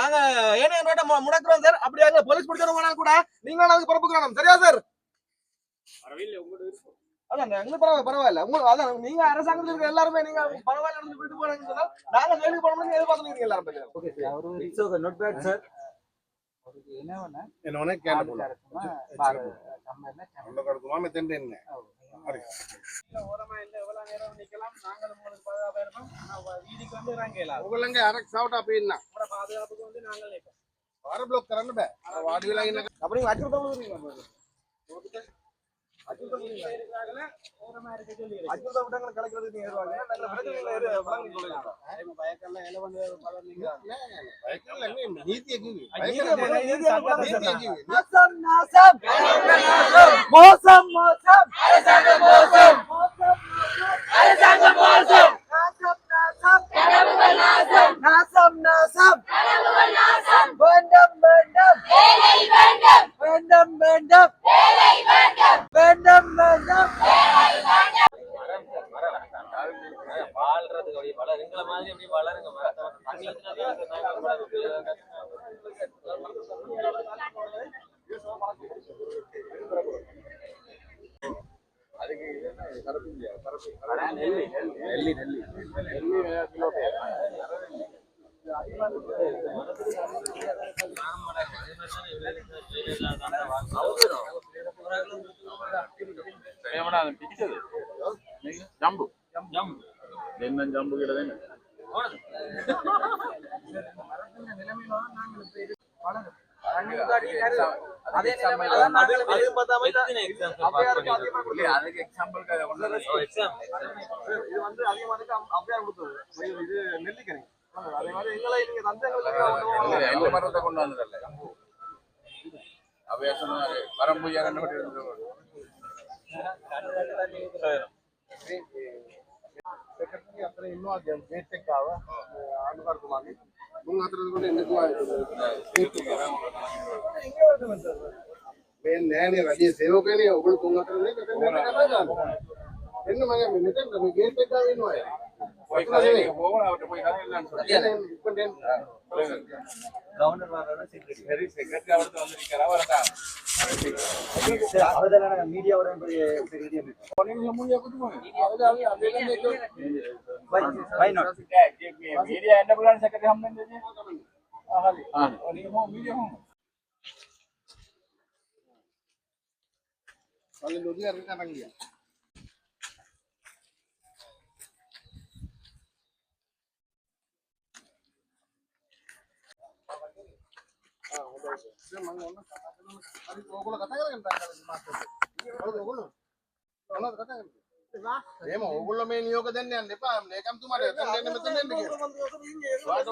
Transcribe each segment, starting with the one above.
நாங்க ஏனைய ரோட்டை மு- முடக்குறோம் சார். அப்படி அங்க போலீஸ் பிடிக்கிறவங்க கூட நீங்க அதுக்கு பொறுப்புக்கணும் சரியா சார்? அதான் எங்களுக்கு பரவாயில்ல பரவாயில்ல. உங்களுக்கு அதான் நீங்க அரசாங்கத்தில் எல்லாருமே நீங்க பரவாயில்ல நடந்து போயிட்டு சொன்னா நாங்க ஜெயிலுக்கு போகணும்னு எதிர்பார்த்துருக்கீங்க எல்லாரும். ஓகே சார் அவரு it's okay not bad sir அவருக்கு என்ன வேணா? என்னோட கேட்டு கடுக்குமா மெத்தண்டு என்ன? ஓரமா நேரம் நிக்கலாம் உங்களுக்கு வீதிக்கு வந்து உங்களோட பாதுகாப்புக்கு வந்து நாங்கள் நிற்போம். வார பிளாக் கரண்ட் பே. வாடிவில என்ன? அப்ப நீங்க அச்சுறுத்தம் அச்சுறுத்தம் கலக்கிறது பயக்கெல்லாம் மோசம். மோசம் மோசம். அரசாங்கம் மோசம் ఏమన్నా పిక్చర్ జంబు నిన్న జంబు గిడ அதே அதான் நாங்கள் அதையும் பார்த்தாம அவ்வையாருக்கு அதிகமா கொடுத்தோம். அதுக்கு எக்ஸாம்பிள் కదా இது வந்து அதிகமா இருக்கு அம்- அவ்வையார் கொடுத்தது இது- இது வந்ததல்ல అవే சொன்னாரு வரம் கவர்னர் வராரா செக்ரட்டரி செக்ரட்டரி அவர்கிட்ட வந்திருக்காரா வரட்டா அவர்தான் மீடியாவோட செக்ரட்டரி மீடியா என்ன பிளான் செக்ரட்டரி हम नहीं देंगे हां और ये हो मीडिया हो वाले लोग यार क्या मांग लिया నియోగ దన్ని అండి లేకం తుమారే దన్ని మెత్తన్ దన్ని వాట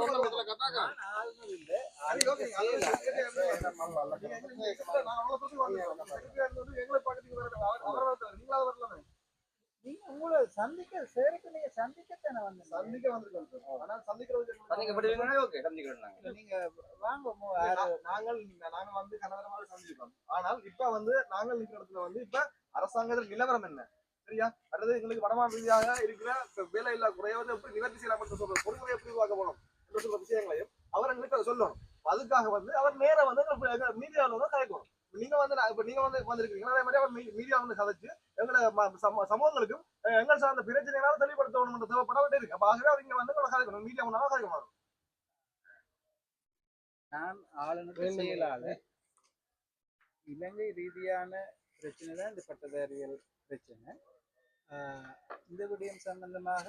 சந்திக்க சேருக்கு நீங்க சந்திக்கத்தானே வந்து சந்திக்க வந்திருக்கோம் ஆனா சந்திக்கிறது ஓகே சந்திக்கிறோம் நீங்க வாங்க நாங்கள் நாங்க வந்து கனகரமாக சந்திக்கிறோம். ஆனால் இப்ப வந்து நாங்கள் நிற்கிற இடத்துல வந்து இப்ப அரசாங்கத்தில் நிலவரம் என்ன? சரியா? அல்லது எங்களுக்கு வடமாநில ரீதியாக இருக்கிற வேலை இல்லா குறைய வந்து எப்படி நிவர்த்தி செய்யலாம் என்று சொல்ற பொறுமுறை எப்படி உருவாக்க போகணும் என்று சொல்ற விஷயங்களையும் அவர் எங்களுக்கு அதை சொல்லணும். அதுக்காக வந்து அவர் நேரா வந்து மீடியாவில் வந்து கதைக்கணும் நீங்க வந்து நான் இப்ப நீங்க வந்து வந்திருக்கீங்க அதே மாதிரி அவர் மீடியா வந்து கதைச்சு எங்களை ம- சம- சமூகங்களுக்கும் எங்கள் சார்ந்த பிரச்சனைகளால தெளிவுபடுத்தணும் என்று தேவைப்பட வேண்டிய இருக்கு. அப்ப ஆகவே அவர் இங்க வந்து எங்களை கதைக்கணும் மீடியா முன்னால கதைக்கணும் நான் ஆளுநர் செயலாளர். இலங்கை ரீதியான பிரச்சனை தான் இந்த பட்டதாரிகள் பிரச்சனை. ஆஹ் இந்த விடயம் சம்பந்தமாக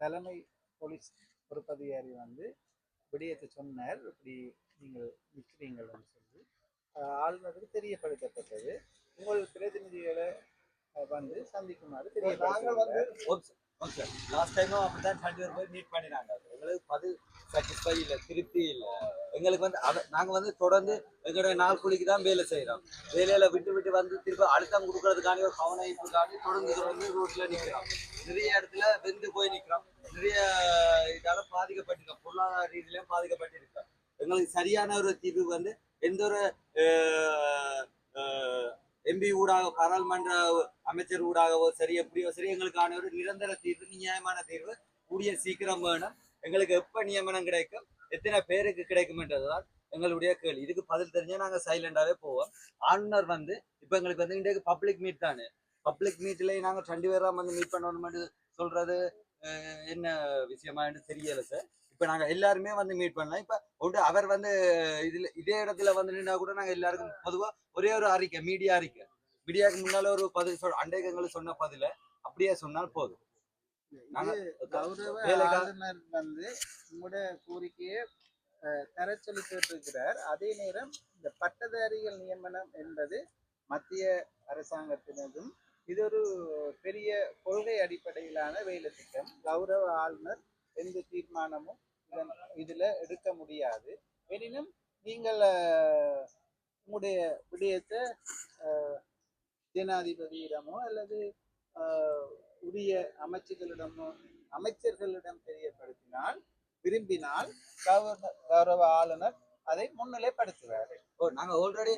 தலைமை போலீஸ் பொறுப்பதிகாரி வந்து விடயத்தை சொன்னார். இப்படி நீங்கள் நிற்கிறீங்கள்னு சொல்லி. ஆளுநருக்கு தெரியப்படுத்தப்பட்டது. உங்கள் பிரதிநிதிகளை வந்து சந்திக்குமாறு நாங்கள் வந்து ஓகே லாஸ்ட் டைமும் அப்படிதான் ரெண்டு பேர் போய் மீட் பண்ணினாங்க. எங்களுக்கு பதில் சாட்டிஸ்ஃபை இல்லை திருப்தி இல்லை. எங்களுக்கு வந்து அதை நாங்கள் வந்து தொடர்ந்து எங்களுடைய நாள் கூலிக்கு தான் வேலை செய்கிறோம் வேலையில் விட்டு விட்டு வந்து திரும்ப அழுத்தம் கொடுக்கறதுக்காண்டி ஒரு கவனிப்புக்காண்டி தொடர்ந்து தொடர்ந்து ரோட்டில் நிற்கிறோம் நிறைய இடத்துல வெந்து போய் நிற்கிறோம் நிறைய இதால் பாதிக்கப்பட்டிருக்கோம். பொருளாதார ரீதியிலும் பாதிக்கப்பட்டிருக்கோம். எங்களுக்கு சரியான ஒரு தீர்வு வந்து எந்த ஒரு எம்பி ஊடாக பாராளுமன்ற அமைச்சர் ஊடாகவோ சரி எப்படியோ சரி எங்களுக்கான ஒரு நிரந்தர தீர்வு நியாயமான தீர்வு கூடிய சீக்கிரம் வேணும். எங்களுக்கு எப்ப நியமனம் கிடைக்கும் எத்தனை பேருக்கு கிடைக்கும் என்றதுதான் எங்களுடைய கேள்வி. இதுக்கு பதில் தெரிஞ்சா நாங்க சைலண்டாவே போவோம். ஆளுநர் வந்து இப்ப எங்களுக்கு வந்து இன்றைக்கு பப்ளிக் மீட் தானே. பப்ளிக் மீட்லயே நாங்க ரெண்டு பேரா வந்து மீட் பண்ணணும்னு சொல்றது என்ன விஷயமா என்று தெரியல சார் இப்ப நாங்க எல்லாருமே வந்து மீட் பண்ணலாம். இப்ப ஒன்று அவர் வந்து இதுல இதே இடத்துல வந்து நின்னா கூட நாங்க எல்லாருக்கும் பொதுவா ஒரே ஒரு அறிக்கை மீடியா அறிக்கை. மீடியாவுக்கு முன்னால ஒரு பதில் சொல் அண்டைக்கு எங்களுக்கு சொன்ன பதில அப்படியே சொன்னால் போதும். ஆளுநர் வந்து உங்களோட கோரிக்கையை தர சொல்லி கேட்டிருக்கிறார். அதே நேரம் இந்த பட்டதாரிகள் நியமனம் என்பது மத்திய அரசாங்கத்தினதும் இது ஒரு பெரிய கொள்கை அடிப்படையிலான வேலை திட்டம் கௌரவ ஆளுநர் எந்த தீர்மானமும் இதன் இதில் எடுக்க முடியாது. எனினும் நீங்கள் உங்களுடைய விடயத்தை ஜனாதிபதியிடமோ அல்லது உரிய அமைச்சர்களிடமோ அமைச்சர்களிடம் தெரியப்படுத்தினால் விரும்பினால் கௌரவ கௌரவ ஆளுநர் அதை முன்னிலைப்படுத்துவார். ஓ நாங்க ஆல்ரெடி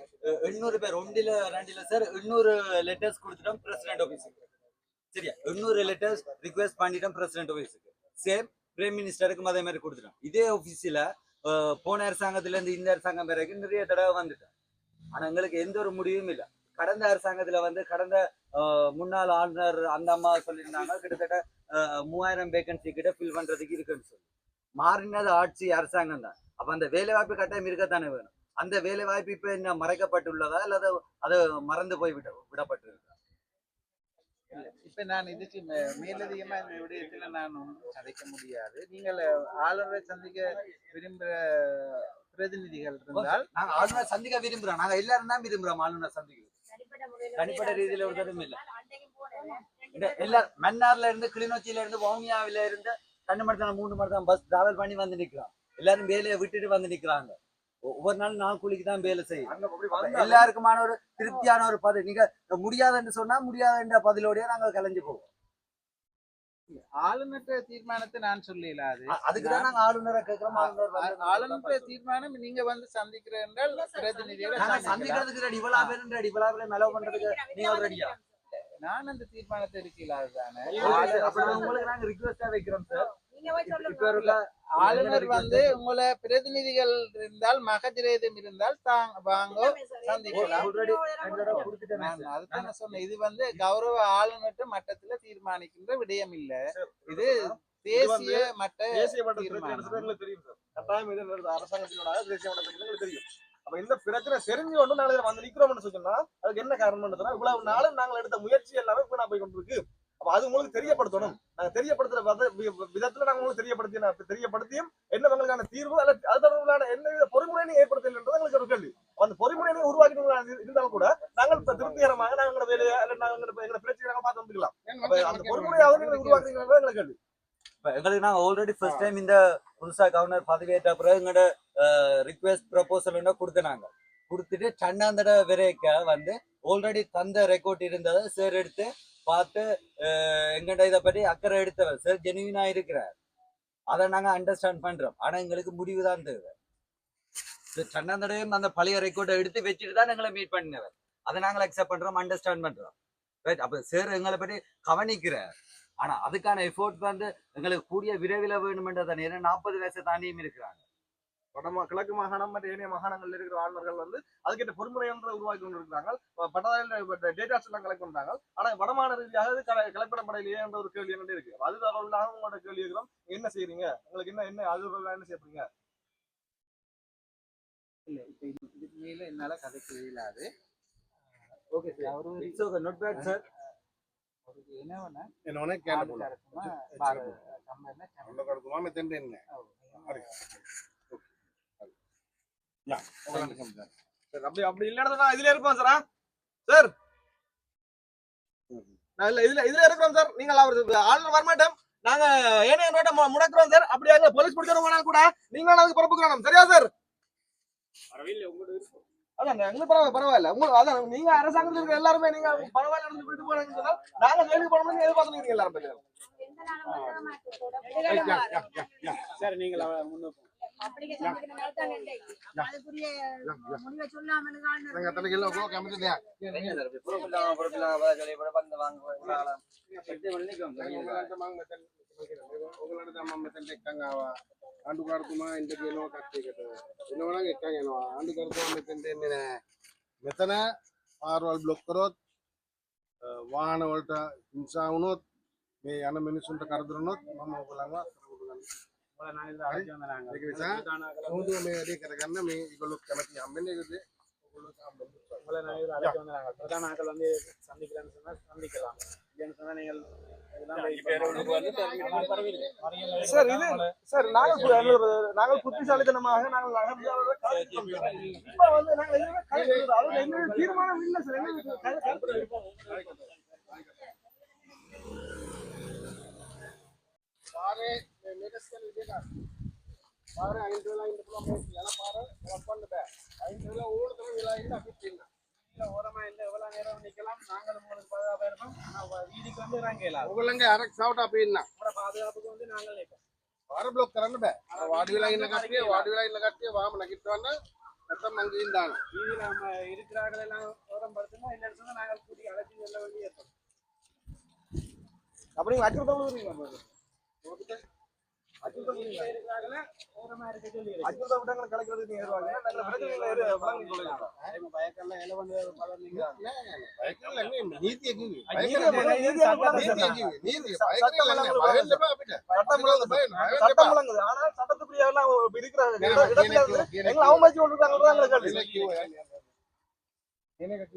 எண்ணூறு பேர் ஒன்றில ரெண்டில சார் எண்ணூறு லெட்டர்ஸ் கொடுத்துட்டோம் பிரசிடென்ட் ஆஃபீஸுக்கு சரியா? எண்ணூறு லெட்டர்ஸ் ரிக்வெஸ்ட் பண்ணிட்டோம் பிரசிடென்ட் ஆஃபீஸுக்கு சேம் பிரைம் மினிஸ்டருக்கும் அதே மாதிரி கொடுத்துட்டோம் இதே ஆபீஸ்ல போன அரசாங்கத்துல இருந்து இந்த அரசாங்கம் வரைக்கும் நிறைய தடவை வந்துட்டோம் ஆனா எங்களுக்கு எந்த ஒரு முடிவும் இல்லை. கடந்த அரசாங்கத்துல வந்து கடந்த முன்னாள் ஆளுநர் அந்த அம்மா சொல்லியிருந்தாங்க கிட்டத்தட்ட மூவாயிரம் வேகன்சி கிட்ட ஃபில் பண்றதுக்கு இருக்குன்னு சொல்லி. மாறினது ஆட்சி அரசாங்கம் தான். அப்ப அந்த வேலைவாய்ப்பு கட்டாயம் இருக்கத்தானே வேணும். அந்த வேலைவாய்ப்பு இப்போ என்ன மறைக்கப்பட்டுள்ளதா அல்லது அது மறந்து போய் விட விடப்பட்டிருக்கா? இப்ப நான் இதுக்கு மேலதிகமா இந்த விடயத்துல நான் ஒன்றும் கதைக்க முடியாது. நீங்கள் ஆளுநரை சந்திக்க விரும்புகிற பிரதிநிதிகள் இருந்தால் நாங்க ஆளுநர் சந்திக்க விரும்புறோம் நாங்க எல்லாரும் தான் விரும்புறோம் ஆளுநர் சந்திக்க. தனிப்பட்ட ரீதியில ஒரு தடவை இல்ல. எல்லா மன்னார்ல இருந்து கிளிநொச்சியில இருந்து வவுனியாவில இருந்து மணி தான் மூணு தான் பஸ் டிராவல் பண்ணி வந்து நிக்கிறோம். எல்லாரும் வேலையை விட்டுட்டு வந்து நிக்கிறாங்க. ஒவ்வொரு நாள் நாள் கூலிக்கு தான் வேலை செய்யும். எல்லாருக்குமான ஒரு திருப்தியான ஒரு பதில். நீங்க முடியாதுன்னு சொன்னா முடியாதுன்ற பதிலோடய நாங்க கலைஞ்சு போவோம். ஆளுநர் தீர்மானத்தை நான் சொல்லலாது அ- அதுக்குதான் நாங்க ஆளுநரை கேட்கிறோம் ஆளுநர் தீர்மானம் நீங்க வந்து சந்திக்கிற என்றால் பிரதிநிதிகளை. சந்திக்கிறதுக்கு ரெடி இவ்வளவு பேர் ரெடி இவ்வளவு பேர் மெலவு பண்றதுக்கு நீங்க ரெடியா? நான் அந்த தீர்மானத்தை இருக்கலாது தானே அப்ப நாங்க உங்களுக்கு நாங்க ரிக்வெஸ்டா வைக்கிறோம் சார். இப்ப இருக்க ஆளுநர் வந்து உங்களை பிரதிநிதிகள் இருந்தால் மகதிரேதம் இருந்தால் தாங்க வாங்க சந்திக்கலாம். நான் அதுதானே சொன்னேன். இது வந்து கௌரவ ஆளுநர் மட்டத்துல தீர்மானிக்கின்ற விடயம் இல்ல இது தேசிய மட்ட தேசிய தெரியும் சார். கட்டாயம் இது நடந்த அரசாங்கத்தினோட தேசிய மட்ட பிரச்சனை எங்களுக்கு தெரியும். அப்ப இந்த பிரச்சனை தெரிஞ்சு கொண்டு நாங்க இதுல வந்து நிக்கிறோம்னு சொன்னா அதுக்கு என்ன காரணம்னு சொன்னா இவ்வளவு நாளும் நாங்கள் எடுத்த முயற்சி எல்லாமே வீணா போய் கொண்டிருக்கு. அப்ப அது உங்களுக்கு தெரியப்படுத்தணும். நாங்க தெரியப்படுத்துற விதத்துல நாங்க உங்களுக்கு தெரியப்படுத்தி தெரியப்படுத்தியும் என்ன எங்களுக்கான தீர்வு அல்ல அது தொடர்பான என்ன வித பொறிமுறையை ஏற்படுத்தலைன்றது எங்களுக்கு ஒரு கேள்வி. அந்த பொறிமுறையை உருவாக்கி இருந்தாலும் கூட நாங்கள் திருப்திகரமாக நாங்க வேலையை அல்ல நாங்க எங்களோட பிரச்சனை நாங்க பார்த்து வந்துக்கலாம். அந்த பொறிமுறையாவது நீங்க உருவாக்குறீங்கிறது எங்களுக்கு கேள்வி. இப்ப எங்களுக்கு நாங்க ஆல்ரெடி ஃபர்ஸ்ட் டைம் இந்த புதுசா கவர்னர் பதவியேற்ற பிறகு எங்களோட ரிக்வெஸ்ட் ப்ரொபோசல் கொடுத்துனாங்க. கொடுத்துட்டு சன்னாந்தட விரைக்க வந்து ஆல்ரெடி தந்த ரெக்கார்ட் இருந்ததை சார் எடுத்து பார்த்து எங்கிட்ட இதை பற்றி அக்கறை எடுத்தவர் சார் ஜெனுவினா இருக்கிறார். அதை நாங்க அண்டர்ஸ்டாண்ட் பண்றோம். ஆனா எங்களுக்கு முடிவு தான் தேவை சன்னந்தடையும் அந்த பழைய ரெக்கார்டை எடுத்து வச்சுட்டு தான் எங்களை மீட் பண்ணினவர். அதை நாங்கள் அக்செப்ட் பண்றோம் அண்டர்ஸ்டாண்ட் பண்றோம். ரைட் அப்போ சார் எங்களை பற்றி கவனிக்கிறார். ஆனா அதுக்கான எஃபோர்ட் வந்து எங்களுக்கு கூடிய விரைவில் வேணுமென்றதை ஏன்னா நாற்பது வயசு தாண்டியும் இருக்கிறாங்க. வடமா கிழக்கு மாகாணம் மற்ற ஏனைய மாகாணங்கள்ல இருக்கிற ஆளுநர்கள் வந்து அதுக்கேற்ற பொறுமுறைகளை உருவாக்கி கொண்டிருக்கிறாங்க பட்டதாரிகள் டேட்டாஸ் எல்லாம் கலெக்ட் பண்றாங்க. ஆனா வடமாநில ரீதியாக இது கல- கலப்படம் படையிலேயே என்ற ஒரு கேள்வி என்ன இருக்கு. அது தொடர்பாக உங்களோட கேள்வி இருக்கிறோம். என்ன செய்றீங்க? உங்களுக்கு என்ன என்ன அது என்ன செய்யறீங்க இல்ல இப்ப இது- இதுக்கு மேல என்னால கதைக்க இயலாது ஓகே அவரு it's okay not bad sir அவருக்கு என்ன. அந்த கொடுக்குமா என்ன சார் அப்படி அப்படி இல்லைன்னா நான் இதுல இருப்போம் சார் சார் நான் இல்ல இதுல இதுல இருக்கிறோம் சார் அவர் ஆளுநர் வரமாட்டோம் நாங்க ஏனைய நோட்டை முடக்குறோம் சார் அப்படி அங்க போலீஸ் பிடிக்கிறோம் போனால் கூட நீங்களும் அதுக்கு பொறுப்புக்கிறோம் சரியா சார் அதான் எங்களுக்கு பரவாயில்ல பரவாயில்ல. உங்களுக்கு அதான் நீங்க அரசாங்கத்தில் இருக்கிற எல்லாருமே நீங்க பரவாயில்ல விட்டு போறீங்கன்னு சொன்னா நாங்க ஜெயிலுக்கு போனோம்னு எதிர்பார்த்துருக்கீங்க எல்லாரும் சரி நாங்க எத்தனை ආණ්ඩු කර්තුමා ඉන්න කියනවා කට්ටියකට. එනවනම් එකක් යනවා. ආණ්ඩු කර්තුමා මෙතෙන්ට එන්නේ නැහැ. මෙතන පාරවල් බ්ලොක් කරොත් වාහන වලට හිංසා වුණොත් මේ යන මිනිසුන්ට කරදර වුණොත් මම ඔයගලන්ව අත්දැකලා మీ కన్నా మీ ఇగోళ్ళు కమిటీ అమ్మనే ఇది உங்களை நாங்கள் அழைக்க வந்து நாங்கள் பிரதான ஆக்கள் வந்து சந்திக்கலாம்னு சொன்னால் சந்திக்கலாம். இல்லைன்னு சொன்னால் நீங்கள் நாங்கள் புத்திசாலித்தனமாக நாங்கள் தீர்மானம் இல்லை சார். எங்களுக்கு லேட்டஸ்ட்டான இதே பாரு ஐந்து எல்லாம் பாரு ஒர்க் பண்ணுவேன் ஐந்து வேலை ஒவ்வொருத்தரும் விழா இருந்தால் அப்படி இல்லை எவ்வளோ நேரம் நிற்கலாம். நாங்களும் உங்களுக்கு வீதிக்கு வந்து நாங்கள் உங்களுக்கு அரக்கு சாப்பிட்டா அப்படின்னா உங்களோட பாதுகாப்புக்கு வந்து நாங்கள் நிற்போம். வார ப்ளோக் தரணுமே வாடி விழா இல்லை கட்டி வாடி விழா இல்லை கட்டி வாம நக்கிட்டு வந்து ரத்தம் மங்கி இருந்தாங்க வீதி நம்ம இருக்கிறார்கள் ஓரம் படுத்துனா இல்லை இடத்துல நாங்கள் கூட்டி அழைச்சி செல்ல வேண்டிய அப்படி வச்சுருந்தவங்க அஜுத விடங்களை கலக்கிறதுக்கு ஏறுவாங்க நல்ல சட்டம் விளங்குது ஆனா சட்டத்துக்குரியெல்லாம் இருக்கிறாங்க எங்களை அவமாச்சு கொண்டிருக்காங்க எங்களை கேள்வி எனக்கு